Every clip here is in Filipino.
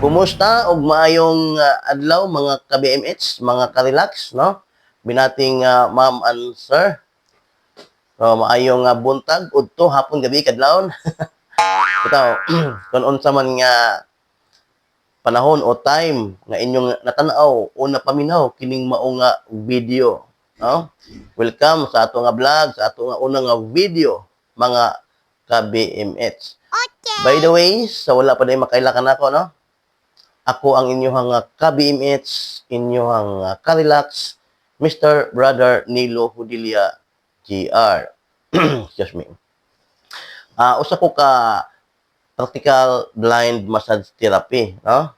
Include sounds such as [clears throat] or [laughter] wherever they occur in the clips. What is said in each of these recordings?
Kumusta og maayong ah, adlaw mga ka-BMH, mga ka-relax, no? Binating ah, ma'am and sir. So, maayong uh, buntag, udto, hapon, gabi, kadlawon. [laughs] Ito, [clears throat] kung unsa man nga panahon o time nga inyong natanaw o napaminaw kining mao nga video, no? Welcome sa ato nga vlog, sa ato nga unang nga video, mga ka-BMH. By the way, sa wala pa din makailakan ako, no? Ako ang inyong uh, ka-BMH, inyong uh, ka-relax, Mr. Brother Nilo Hudilia GR. [clears throat] Excuse me. Ah, usa ko ka practical blind massage therapy, no?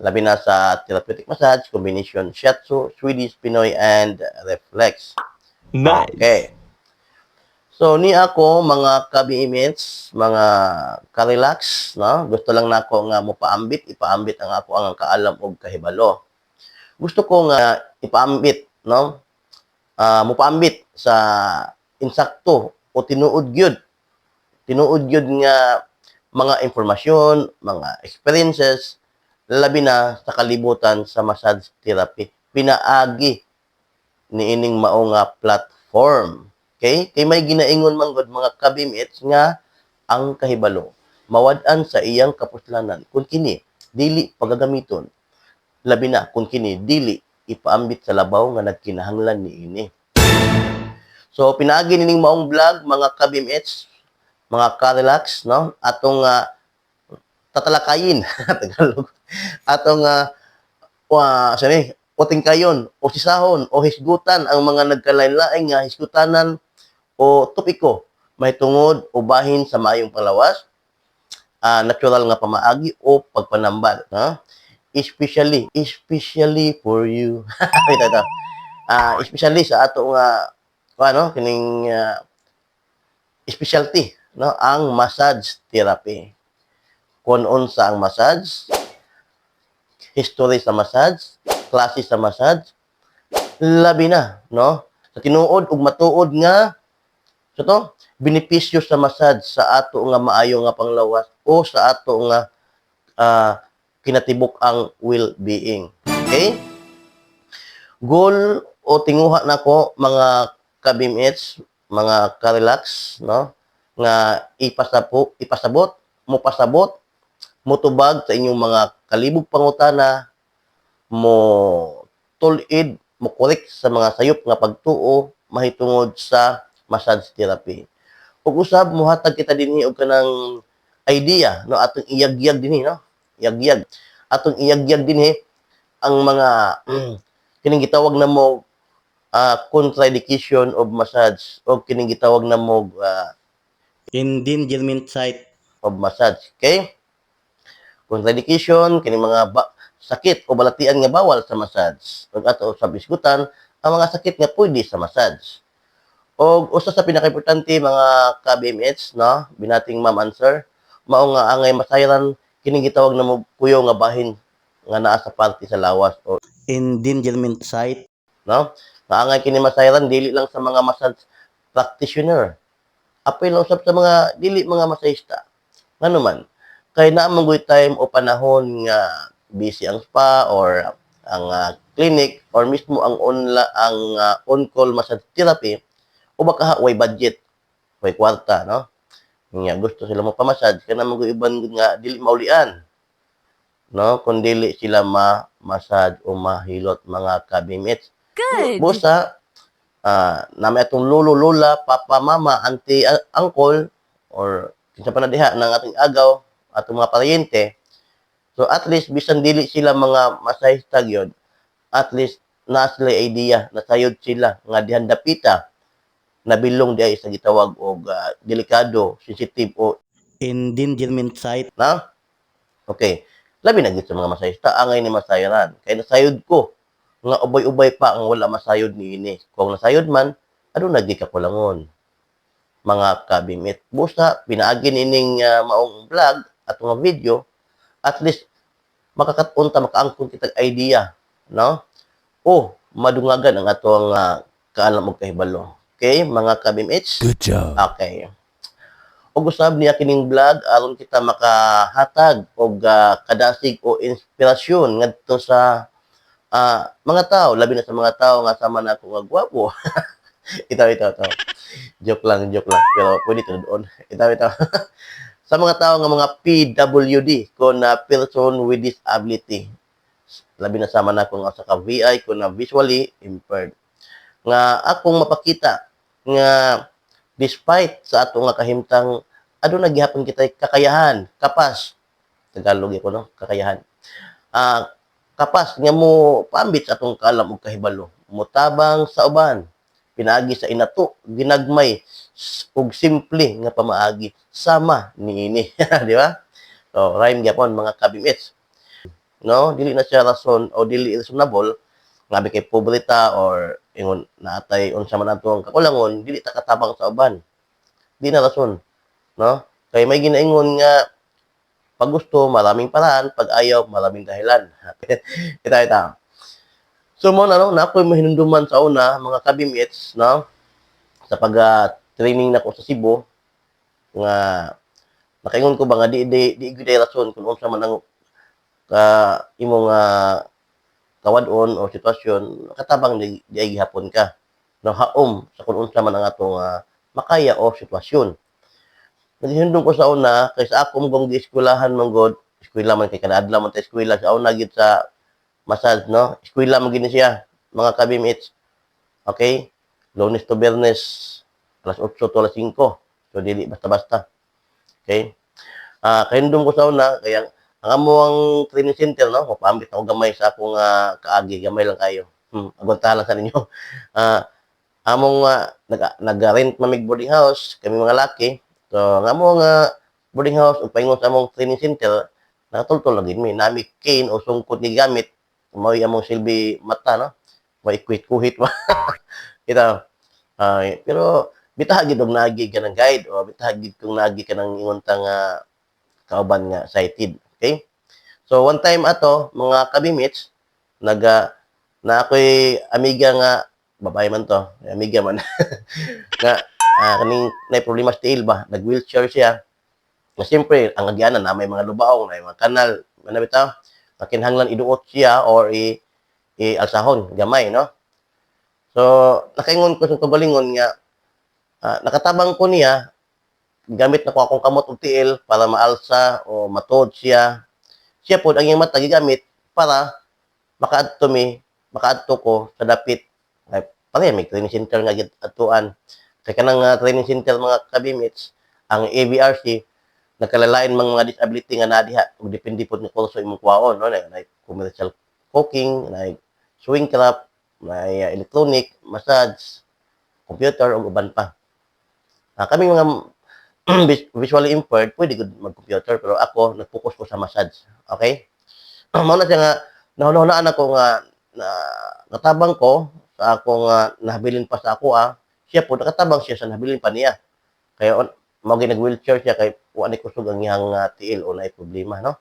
Labi na sa therapeutic massage, combination shiatsu, Swedish, Pinoy, and reflex. Nice. Okay. So, ni ako, mga ka-BMH, mga ka-relax, no? Gusto lang nako nga mo paambit, ipaambit ang ako ang kaalam og kahibalo. Gusto ko nga ipaambit, no? Ah, mo paambit sa insakto o tinuod gyud. Tinuod gyud nga mga informasyon, mga experiences, labi na sa kalibutan sa massage therapy. Pinaagi ni ining mao nga platform. Okay? Kay may ginaingon man gud mga kabimits nga ang kahibalo mawad-an sa iyang kapuslanan kung kini dili pagagamiton labi na kung kini dili ipaambit sa labaw nga nagkinahanglan niini. So pinaagi nining maong vlog mga kabimits, mga ka-relax no atong uh, tatalakayin [laughs] Tagalog. Atong uh, wa sorry, uting kayon o sisahon o hisgutan ang mga nagkalain-laing nga hisgutanan o topiko may tungod o bahin sa maayong panglawas, ah, natural nga pamaagi o pagpanambal. Ha? Especially, especially for you. [laughs] ito, ito. Ah, especially sa ato nga, ano, kining ah, specialty, no? ang massage therapy. Kung unsa ang massage, history sa massage, klase sa massage, labi na, no? Sa tinuod ug matuod nga so to, benepisyo sa massage sa ato nga maayo nga panglawas o sa ato nga ah, kinatibuk ang well-being. Okay? Goal o tinguha nako mga kabimits, mga ka-relax, no? nga ipasapo, ipasabot, mo pasabot, motubag sa inyong mga kalibog pangutana, mo tulid, mo correct sa mga sayop nga pagtuo mahitungod sa massage therapy. Ug usab muhatag kita dinhi og kanang idea no atong iyagyag dinhi no. Iyagyag. Atong iyagyag dinhi ang mga kining gitawag na mo ah, contraindication of massage o kining gitawag na mo ah, endangerment site of massage. Okay? Contraindication, kini mga ba- sakit o balatian nga bawal sa massage. Ug ato sa bisgutan, ang mga sakit nga pwede sa massage. O usa sa pinakaimportante mga ka-BMH, no, binating ma'am answer, mao nga angay masayran kining gitawag na kuyo nga bahin nga naa sa parte sa lawas o endangerment site, no? Nga angay kini masayran dili lang sa mga massage practitioner. Apil lang usab sa mga dili mga masahista. Ngano man, kay naa man gyud time o panahon nga busy ang spa or ang ah, clinic or mismo ang onla ang ah, on-call massage therapy o baka way budget, way kwarta, no? Nga gusto sila mo pamassage kana mo iban nga dili maulian. No, kung dili sila ma massage o mahilot mga kabimits. Good. Busa, ah na atong lolo, lola, papa, mama, auntie, a- uncle, or kinsa pa na diha ng ating agaw, atong mga paryente. So at least bisan dili sila mga masahista gyud, at least na sila idea, nasayod sila nga dihan dapita nabilong di ay sa gitawag og ah, delikado, sensitive o endangerment site na. Okay. Labi na sa mga masayista, angay ni masayaran. Kay nasayod ko nga ubay-ubay pa ang wala masayod ni ini. Kung nasayod man, ano nagdi kakulangon? Mga kabimit. Busa, pinaagin ining ah, maong vlog at mga video, at least makakatunta, makaangkon kitag idea, no? O, madungagan ang atong uh, kaalam og kahibalo. Okay, mga kabimits? Good job. Okay. ug usab niya kining vlog aron kita makahatag og ah, kadasig o inspirasyon ngadto sa ah, mga tao, labi na sa mga tao nga sama na ako nga gwapo. ito, ito, ito. Joke lang, joke lang. Pero pwede ito doon. Ito, ito. [laughs] sa mga tao nga mga PWD, ko na person with disability. Labi na sama na ako nga sa ka-VI, ko na visually impaired. Nga akong mapakita nga despite sa ato nga kahimtang ado nagihapon kita kakayahan, kapas. Tagalog ko no, kakayahan. Ah, kapas nga mo paambit sa atong kalam ug kahibalo. Mutabang sa uban pinaagi sa inato ginagmay ug simple nga pamaagi sama niini [laughs] di ba? So rhyme gyapon mga kabimits. No? Dili na siya rason o dili reasonable nga kay pobreta or ingon naatay unsa man atong kakulangon dili ta katabang sa uban di na rason no kay may ginaingon nga pag gusto, maraming paraan. Pag ayaw, maraming dahilan. [laughs] ito, ito. So, mo na, no, na ako'y mahinunduman sa una, mga kabimits, no? Sa pag-training na ko sa Cebu, nga, nakaingon ko ba nga, di, di, di, di, rason kung unsa man ang ka, imong uh, kawadon o sitwasyon, katabang di, di ay gihapon ka. No, haom sa kung unsa man ang atong ah, makaya o sitwasyon. Naghihindong ko sa una, kay sa akong gong eskwelahan man god, eskwela man kay kanadla man ta eskwela sa una gid sa massage no. Eskwela man gid ni siya, mga kabimits. Okay? Lunes to Biyernes, alas 8 to alas 5. So dili basta-basta. Okay? Ah, kahindong ko sa una, kaya ang amo ang training center no, mapambit ako gamay sa akong ah, kaagi, gamay lang kayo. Hmm, aguntahan lang sa ninyo. [laughs] Ah, among uh, nag nag-rent mamig boarding house, kami mga laki, So, nga mo nga boarding house ug paingon sa among training center, nakatultol lagi mi nami cane o sungkot ni gamit mao among silbi mata no. Wa ikwit kuhit wa. Ito. Ay, pero bitahag gid og naagi ka ng guide o bitahag gid kung naagi ka ng ingon nga kauban nga sighted. Okay? So one time ato mga kabimits naga na ako'y amiga nga babae man to, amiga man. [laughs] nga ah kaning may problema sa tail ba, nag-wheelchair siya. Na siyempre, ang agyanan na may mga lubaong, may mga kanal, ano bitaw, makinhanglan iduot siya or i, i alsahon, gamay, no? So, nakaingon ko sa kabalingon nga, ah, nakatabang ko niya, gamit na ko akong kamot og tiil para maalsa o matod siya. Siya po, ang iyang mata gigamit para makaadto mi, makaadto ko sa dapit. Ay, pare, may training center nga atuan. Kaya kanang uh, training center mga kabimits, ang ABRC, nagkalalain mga mga disability nga nadiha, ug depende po ni kurso imong kuwaon, no? Na, na commercial cooking, na swing craft, may uh, electronic, massage, computer, ug uban pa. Ah, kami mga [clears throat] visually impaired, pwede gud mag-computer, pero ako, nag-focus ko sa massage. Okay? [clears throat] Mao na siya nga, nahuna-hunaan ako nga, na, natabang ko, sa akong uh, nahabilin pa sa ako, ah, siya po nakatabang siya sa nabilin pa niya. Kaya mao nag-wheelchair siya kay wa ni kusog ang uh, tiil o naay problema no.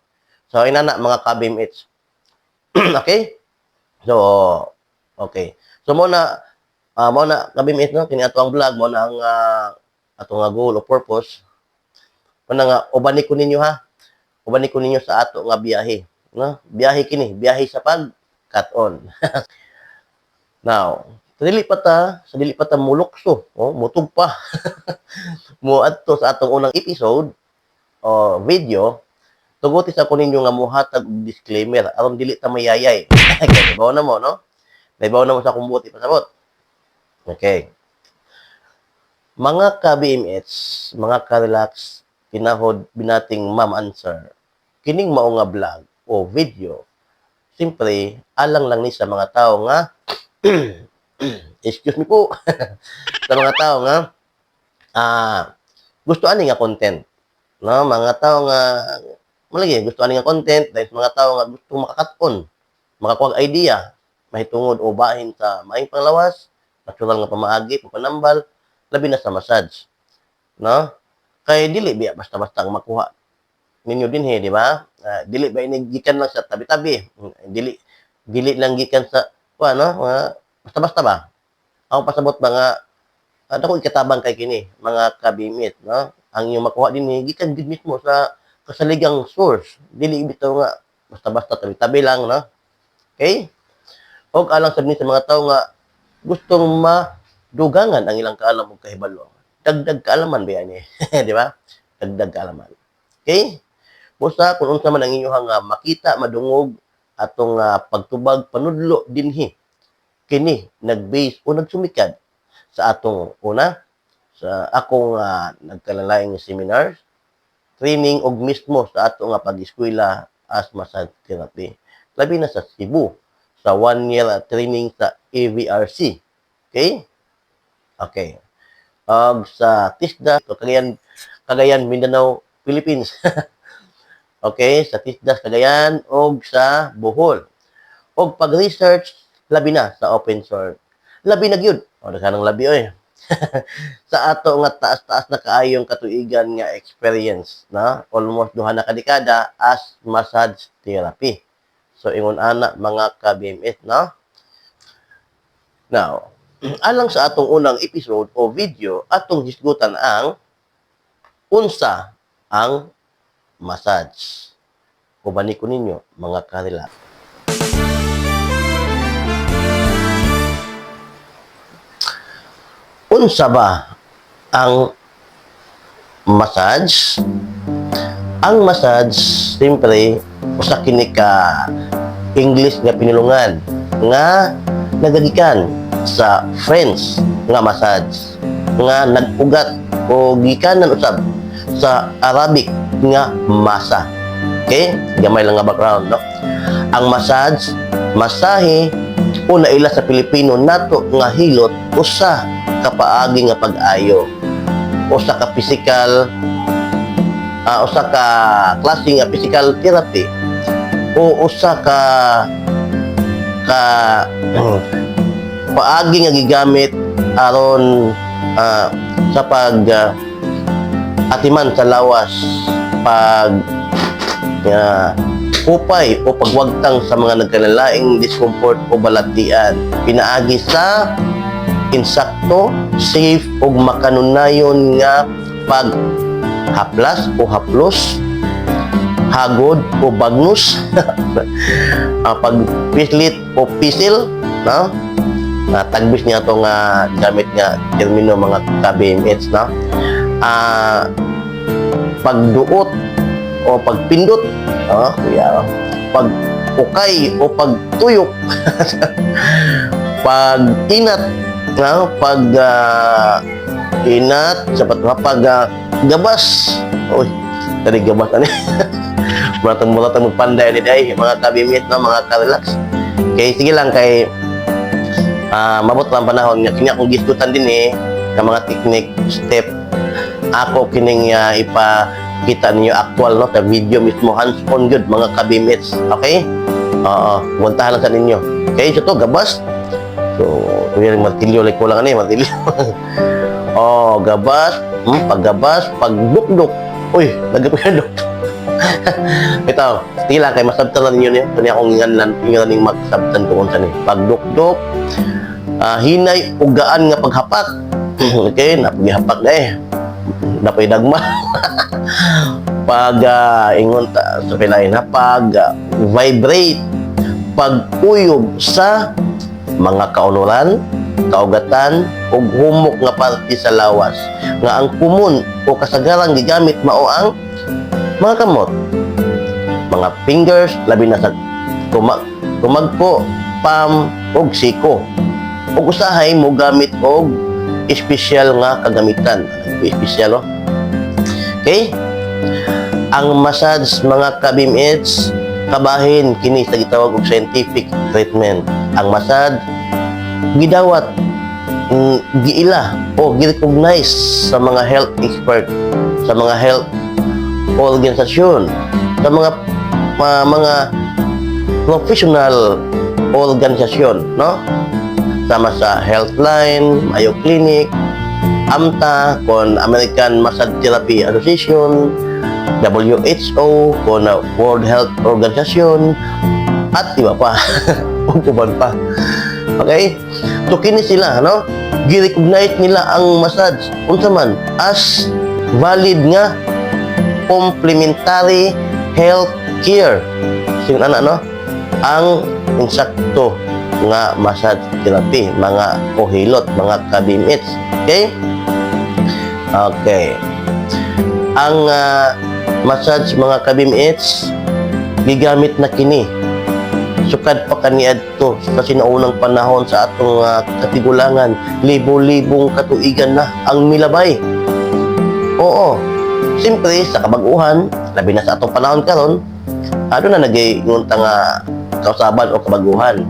So inana mga kabimits. [clears throat] okay? So okay. So mo na uh, mo na kabimits no kini ato ang vlog mo na ang uh, ato nga goal o purpose. Mo na nga ubani ko ninyo ha. Ubani ko ninyo sa ato nga biyahe, no? Biyahe kini, biyahe sa pag cut on. [laughs] Now, sa dili pa ta, sa dili pa ta mulukso, oh, mutug pa. [laughs] mo adto sa atong unang episode o video, tuguti sa kunin ninyo nga muhatag og disclaimer aron dili ta mayayay. [laughs] Bawo na mo, no? Naibaw na mo sa kumbuti pasabot. Okay. Mga ka-BMH, mga ka-relax, pinahod binating ma'am answer. Kining mao nga vlog o video, simpre alang lang ni sa mga tao nga [clears throat] excuse me po, [laughs] sa mga tao nga, ah, gusto ani nga content. No, mga tao nga, malagi, gusto ani nga content, dahil mga tao nga gusto makakaton, makakuha idea, mahitungod o bahin sa maing panglawas, natural nga pamaagi, papanambal, labi na sa massage. No? Kay dili biya basta-basta ang makuha ninyo din he, di ba? Ah, dili ba inigikan lang sa tabi-tabi? Dili dili lang gikan sa ano, mga basta-basta ba? Ako pasabot nga, ano ko ikatabang kay kini, mga kabimit, no? ang iyong makuha din gikan gid mismo sa kasaligang source dili bitaw nga basta-basta tabi-tabi lang no okay og alang sa mga tao nga gustong madugangan ang ilang kaalam ug kahibalo dagdag kaalaman ba yan eh [laughs] di ba dagdag kaalaman okay busa kung unsa man ang inyong nga makita madungog atong ah, pagtubag panudlo dinhi kini nag-base o nagsumikad sa atong una sa akong uh, nagkalalaing seminars training og mismo sa ato nga pag-eskwela as massage therapy. Labi na sa Cebu sa one year uh, training sa AVRC. Okay? Okay. Og sa TISDA, Cagayan, Cagayan, Mindanao, Philippines. [laughs] okay, sa TISDA, Cagayan, og sa Bohol. Og pag-research, labi na sa open source. Labi na gyud. O, nagkanang labi, oy [laughs] sa ato nga taas-taas na kaayong katuigan nga experience na almost duha na kadekada as massage therapy. So ingon ana mga ka-BMS no? Now, alang sa atong unang episode o video atong hisgutan ang unsa ang massage. Kubani ko ninyo mga karela. unsa ba ang massage? Ang massage, siyempre, usa kini ka English nga pinulungan nga nagagikan sa French nga massage nga nag-ugat o gikanan usab sa Arabic nga masa. Okay? Gamay lang nga background, no? Ang massage, masahe, o naila sa Pilipino nato nga hilot usa kapaagi nga pag-ayo usa ka physical uh, usa ka klase nga physical therapy o usa ka ka [clears throat] paagi nga gigamit aron ah, sa pag ah, atiman sa lawas pag uh, upay o pagwagtang sa mga nagkalalaing discomfort o balatian. Pinaagi sa insakto, safe ug makanunayon nga pag haplas o haplos, hagod o bagnos, uh, [laughs] pag pislit o pisil, no? Na tagbis niya itong uh, gamit nga termino mga KBMH, no? Ah, pagduot o pagpindot, oh, kuya, pag ukay o pagtuyok, [laughs] pag inat, no? pag ah, inat, sa pag uh, gabas, oy, tadi gabas ani. [laughs] mulatang mulatang magpanday ni day, mga kabimit no, mga ka-relax. Kay sige lang kay ah mabot lang panahon. Nga kanya kung gisgutan din eh ng mga technique step. Ako kining uh, ipa kita ninyo actual no sa video mismo. Hands on good mga kabimits okay? Oo muntahan lang sa ninyo. Okay so to gabas. So yung martilyo like ko lang ano eh martilyo. [laughs] Oh gabas. Hmm, paggabas pagdukduk uy nagapagduk [laughs] ito tila kay masabtan na ninyo niya. Kanya akong ingan ingan ning magsabtan ko kung saan eh. Pagdukduk ah, hinay ugaan nga paghapak. [laughs] Okay napagihapak na eh. Napay dagma. [laughs] Pag uh, ingon ta sa pilain na pag uh, vibrate paguyog sa mga kaunuran kaugatan ug humok nga parte sa lawas. Nga ang kumun o kasagaran gigamit mao ang mga kamot mga fingers labi na sa tumag tumagpo pam ug siko. Ug usahay mo gamit og espesyal nga kagamitan. Espesyal oh. okay? Ang massage mga kabimits kabahin kini sa gitawag og scientific treatment. Ang massage gidawat mm, giila o gi-recognize sa mga health expert sa mga health organisasyon sa mga ma- mga professional organisasyon no sama sa Healthline, Mayo Clinic, AMTA, kon American Massage Therapy Association, WHO, kon uh, World Health Organization, at iba pa. [laughs] Upuban pa. Okay? So, kini sila, no? Gi-recognize nila ang massage, unsa man, as valid nga complementary health care. Sing ana no? Ang insakto nga massage therapy, mga kohilot, mga kabimits. Okay? Okay. Ang ah, massage mga kabimits gigamit na kini sukad pa kaniadto sa sinaunang panahon sa atong uh, katigulangan libo-libong katuigan na ang milabay oo siyempre sa kabaguhan labi na sa atong panahon karon ano na nagingunta nga kausaban o kabaguhan?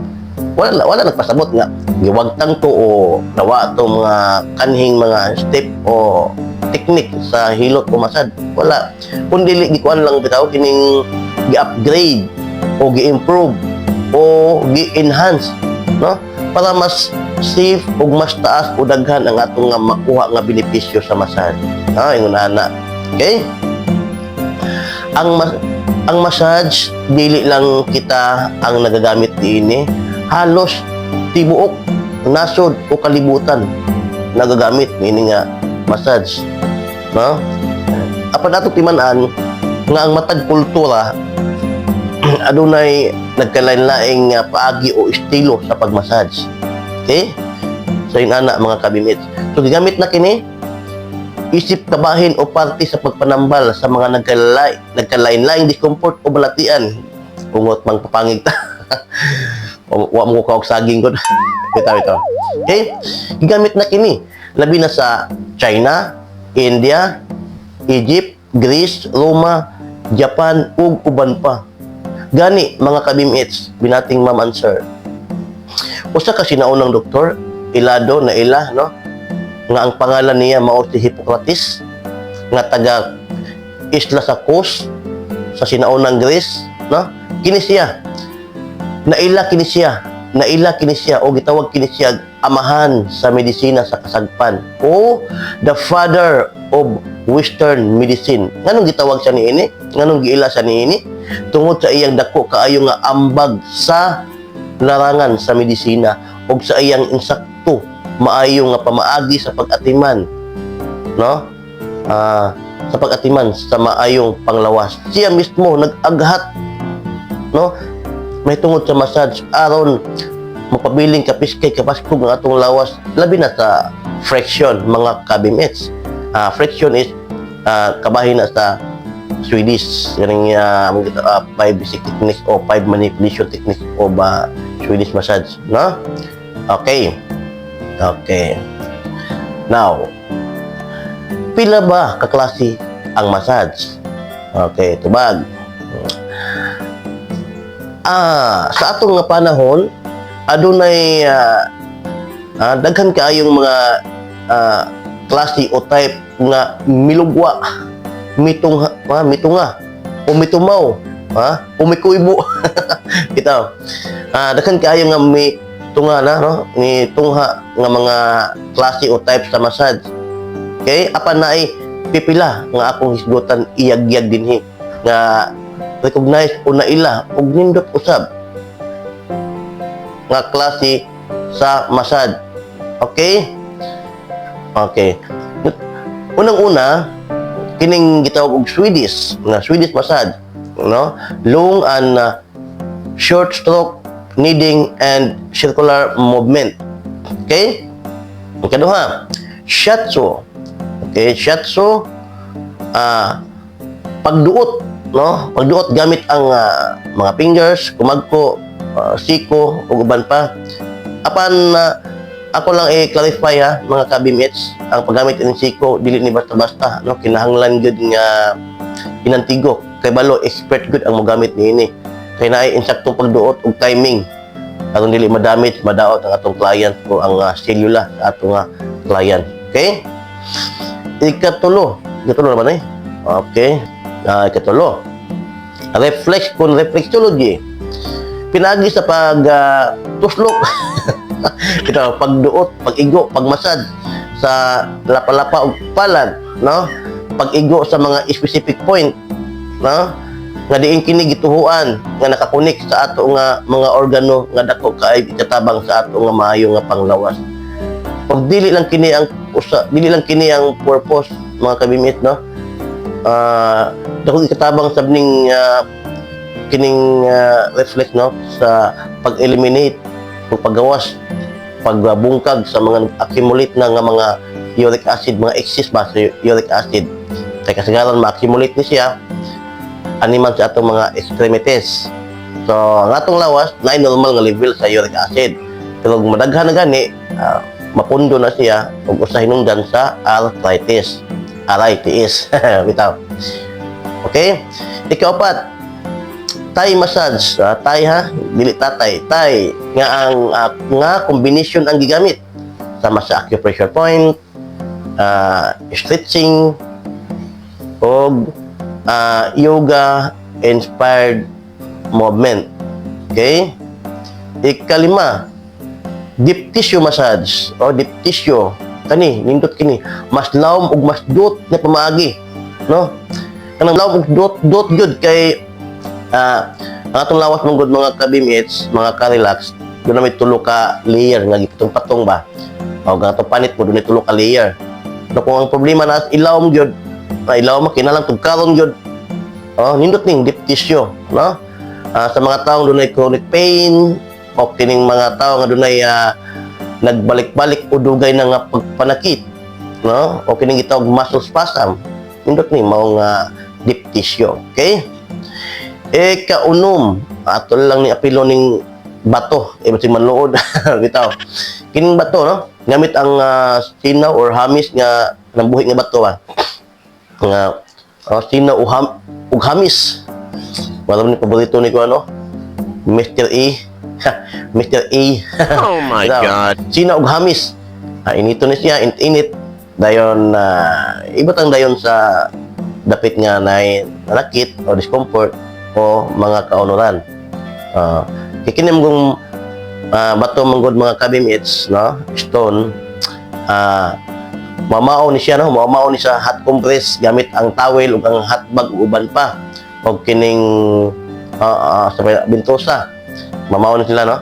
Wala wala nagpasabot nga giwagtang to o nawa to mga kanhing mga step o technique sa hilot o masad. Wala. Kundi gikuan lang bitaw kining gi-upgrade o gi-improve o gi-enhance no? Para mas safe ug mas taas o daghan ang atong nga makuha nga benepisyo sa masad. Ha ingon ana okay ang mas ang massage dili lang kita ang nagagamit diini halos tibuok nasod o kalibutan nagagamit meaning nga massage no apan ato timan-an nga ang matag kultura [clears throat] adunay nagkalain-laing nga paagi o estilo sa pagmassage. Okay? So yun ana mga kabimits. So gigamit na kini isip kabahin o parte sa pagpanambal sa mga nagkalay nagkalain-laing discomfort o balatian. Ungot mang papangig ta. [laughs] wa mo ko saging ko. [laughs] Bitaw ito. Okay? Gigamit na kini labi na sa China, India, Egypt, Greece, Roma, Japan ug uban pa. Gani mga kabimits, binating ma'am and sir. Usa ka sinaunang doktor, ilado na ila, no? Nga ang pangalan niya mao si Hippocrates, nga taga isla sa Kos, sa sinaunang Greece, no? Kini siya. Naila kini siya. Naila kini siya o gitawag kini siya amahan sa medisina sa kasagpan o the father of western medicine. Nganong gitawag siya niini? Nganong giila siya niini? tungod sa iyang dako kaayo nga ambag sa larangan sa medisina ug sa iyang insakto maayo nga pamaagi sa pag-atiman no? Ah sa pag-atiman sa maayong panglawas. Siya mismo nag-aghat no? May tungod sa massage aron mapabiling kapiskay kapaskog ang atong lawas labi na sa friction mga kabimets. Ah friction is ah, kabahin na sa Swedish. Yung uh, uh, five basic techniques o five manipulation techniques o ba Swedish massage no? Okay okay. Now pila ba kaklase ang massage? Okay tubag. Ah sa atong nga panahon adunay uh, uh, daghan kaayong mga uh, klase o type nga milugwa mitungha ha, mitunga o mitumaw ha o mikuibo. [laughs] Kita ah dakan kaayo nga mi tunga na no? Ni tungha nga mga klase o type sa massage. Okay apan na ay pipila nga akong hisgutan iyagyag dinhi nga recognize o naila og nindot usab nga klase sa massage. Okay? Okay. Unang-una kining gitawag og Swedish nga Swedish massage no? Long and uh, short stroke kneading and circular movement okay ang kaduha shiatsu okay shiatsu ah pagduot no pagduot gamit ang ah, mga fingers kumagko ah, siko ug uban pa apan ah, ako lang i-clarify ha, mga kabimits, ang paggamit ng siko, dili ni basta-basta, no? kinahanglan gud nga inantigo. Kay balo, expert gud ang mogamit niini. Kay naay insaktong pagduot ug timing. Aron dili madamage, madaot ang atong client o ang uh, cellula sa atong uh, client. Okay? Ikatulo. Ikatulo naman eh. Okay. Uh, ikatulo. Reflex con reflexology. Pinagi sa pag uh, tuslok [laughs] Ito, pagduot, pag-igo, pagmasad sa lapa-lapa o palad, no? Pag-igo sa mga specific point, no? Nga diin kini gituhuan nga nakakunik sa ato nga mga organo nga dako kaay ikatabang sa ato nga maayo nga panglawas. Pag dili lang kini ang usa, dili lang kini ang purpose mga kabimit no? Ah dako ikatabang sab ning ah, kining ah, reflex no? Sa pag-eliminate o paggawas pagbungkag sa mga accumulate na nga mga uric acid mga excess ba sa uric acid? Kay kasagaran ma-accumulate ni siya animal sa atong mga extremities. So ang atong lawas na normal nga level sa uric acid. Pero kung madaghan na gani ah, mapundo na siya ug usa hinungdan sa arthritis. Arthritis. [laughs] Bitaw. Okay? Ikaapat Thai massage, ah, Thai ha, dili tatay, Thai. Nga ang ah, nga combination ang gigamit sama sa acupressure point, ah, stretching og ah, yoga inspired movement. Okay? Ikalima, deep tissue massage o deep tissue kani nindot kini mas lawom ug mas dot na pamaagi no kanang lawom ug dot dot gyud kay ah ang atong lawas mong good mga kabimits, mga ka-relax, doon may tulo ka layer nga gitong patong ba. O nga atong panit mo doon tulo ka layer. No kung ang problema na ilawom gyud, na ilawom mo kinalang tugkaron gyud. Oh, nindot ning deep no? Ah, sa mga taong doon ay chronic pain, o kining mga tao nga doon ay ah, nagbalik-balik o dugay na nga pagpanakit, no? O kining gitawag muscle spasm. Nindot ni mao nga deep tissue, okay? Eh, kaunom. Ato lang ni apilo ning bato. Eh, si manuod. [laughs] Bitaw. Kining bato, no? Gamit ang uh, sinaw or hamis nga nambuhi nga bato, ba? Nga, uh, sinaw o ham, ug hamis. Wala ni paborito ni ko, ano? Mr. E. Mr. A. [laughs] Oh my Bitaw. God. Sinaw ug hamis. Ah, inito ni siya, init-init. Dayon, uh, iba tang dayon sa dapit nga na nakit o discomfort o mga kaunuran. Uh, kikinim kong uh, bato manggod mga kabimits, no? Stone, ah mamao ni siya, no? Mamao ni sa hot compress gamit ang towel ug ang hot bag uban pa. O kining uh, sa bintosa. Mamao ni sila, no?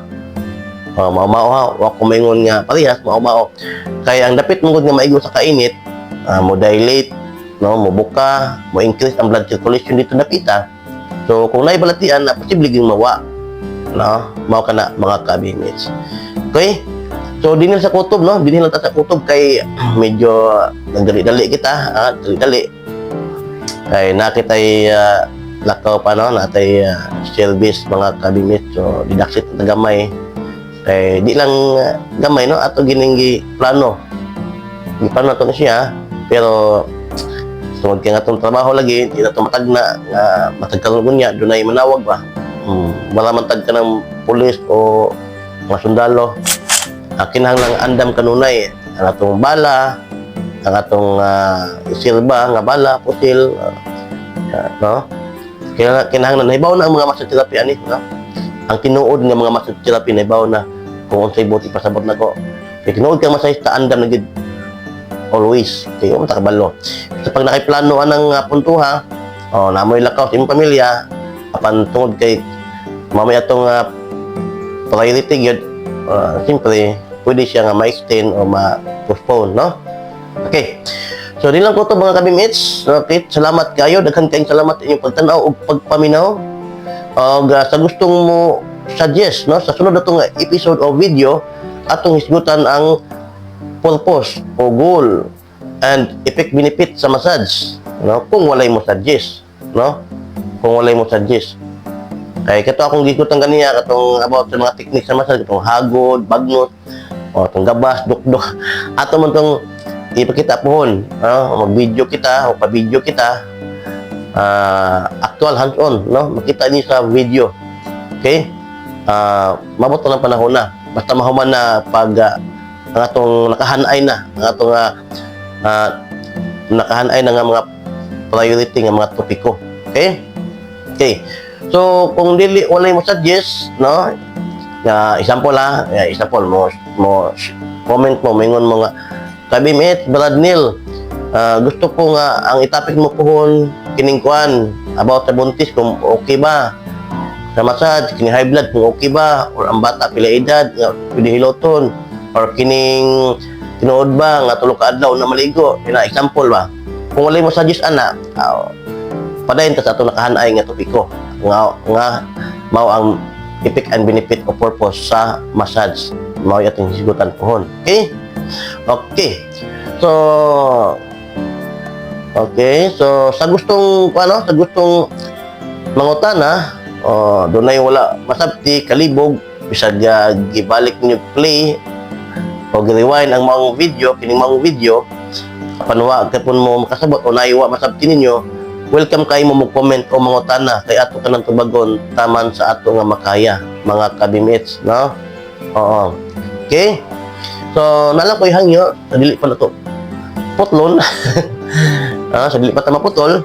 Uh, mao ha, wa ko maingon nga parehas, mao mao. Kaya ang dapit mong nga maigo sa kainit, ah, mo dilate, no, mo buka, mo increase ang blood circulation dito napita. So kung naay balatian na posible gyud mawa, no, mao kana mga kabinets. Okay? So dinil sa kutob no, dinil ta sa kutob kay medyo nagdali-dali kita, ha, dali-dali. Kay nakitay uh, lakaw pa no, natay ah, service mga kabinet so didaksit na gamay. Kay di lang uh, gamay no? Ato gining plano. Di plano to na siya pero tungod kay nga itong trabaho lagi di na ito matagna nga matag niya dunay manawag ba? Hmm, wala man tag ka ng pulis o mga sundalo akin lang andam kanunay ang atong bala ang atong uh, silba nga bala pusil uh, no? Kaya kinahanglan nahibaw na ang mga massage therapy ani no? Ang tinuod nga mga massage therapy nahibaw na kung unsay buti pasabot na ko kay tinuod kang massage ta andam na gid always kay mo takabalo sa pag nakiplano anang uh, puntuha oh namoy lakaw sa imong pamilya apan tungod kay mamaya atong uh, priority gyud uh, siyempre pwede siya nga ma-extend o ma-postpone no okay So, di lang ko to mga kabimits. Okay, salamat kayo. Daghan kayong salamat inyong pagtanaw o pagpaminaw. Og uh, sa gustong mo suggest, no, sa sunod na itong episode o video, atong hisgutan ang purpose o goal and effect benefit sa massage. No? Kung walay mo suggest. No? Kung walay mo suggest. Kay kato akong gikutan kaniya katong about sa mga techniques sa massage, katong hagod, bagnot, o itong gabas, dukdok. Ato man tong ipakita pohon, ano, mag-video kita o pa-video kita ah actual hands-on, no? Makita ni sa video. Okay? Ah, mabot na ng panahon na. Basta mahuman na pag ah, ang atong nakahanay na, ang atong ah, ah, nakahanay na nga mga priority nga mga topiko. Okay? Okay. So, kung dili walay mo suggest, no? Nga example ha, yeah, example mo mo comment mo mingon mo nga. Kabimit, Brad Neil, ah, gusto ko nga ang itapik mo pohon kining kuan about sa buntis kung okay ba? Sa massage, kining high blood kung okay ba? Or ang bata pila edad nga pwede hiloton. Or kining tinuod ba nga tulo ka adlaw na maligo. Ina example ba? Kung wala mo suggest ana, uh, padayon ta sa ato nakahanay nga topiko. Nga nga mao ang effect and benefit o purpose sa massage mao yating higutan pohon. Okay? Okay. So Okay, so sa gustong ano, sa gustong mangutana, oh, dunay wala masabti kalibog bisag uh, gibalik niyo play o rewind ang mga video, kining mga video panwa kapon mo makasabot o naiwa masabti ninyo welcome kayo mo mag-comment o mangutana kay ato kanang tubagon taman sa ato nga makaya mga kabimits no? Oo. Okay? So nalang ko ihangyo sa dili pa na to. Putlon. [laughs] Ah sa dili pa ta maputol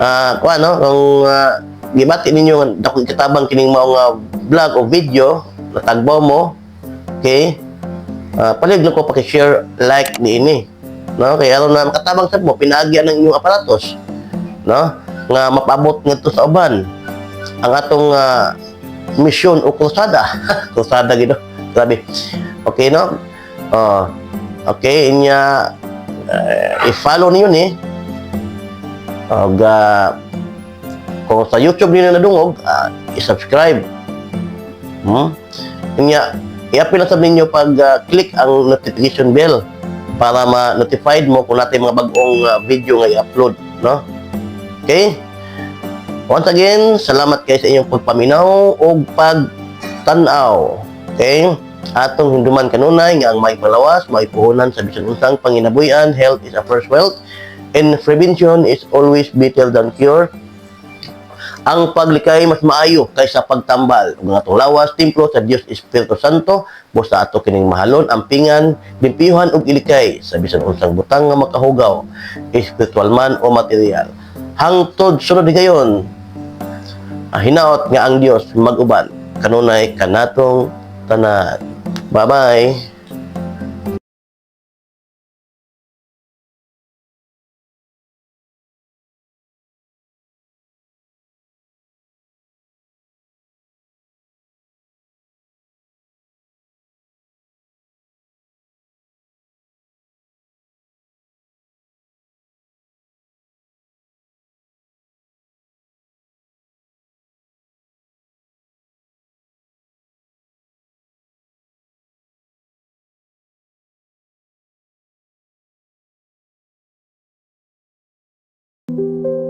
ah kuha no? Kung ah, gibati ninyo dako katabang kining mao nga vlog o video natagbaw mo. Okay? Ah, palig ko paki-share like ni ini. No? Kay aron na makatabang sad mo pinaagyan ng inyong aparatos no? Nga mapabot ngadto sa uban. Ang atong ah, misyon o krusada. [laughs] Krusada gid grabe. Okay no? Oh okay inya eh, i-follow niyo ni. Og ah, kung sa YouTube niyo na nadungog ah, i-subscribe. Hmm? Inya lang sa ninyo pag ah, click ang notification bell para ma-notified mo kung natin mga bagong ah, video nga i-upload, no? Okay? Once again, salamat kayo sa inyong pagpaminaw o pagtanaw. Okay? Atong hinduman kanunay nga ang may malawas, may puhunan sa bisan unsang panginabuyan, health is a first wealth, and prevention is always better than cure ang paglikay mas maayo kaysa pagtambal ug nga lawas templo sa Dios Espiritu Santo busa ato kining mahalon ampingan limpiyuhan ug ilikay sa bisan unsang butang nga makahugaw espiritual man o material hangtod sunod gayon. Ah, hinaot nga ang Dios maguban. Kanunay kanatong tanan bye bye Thank you.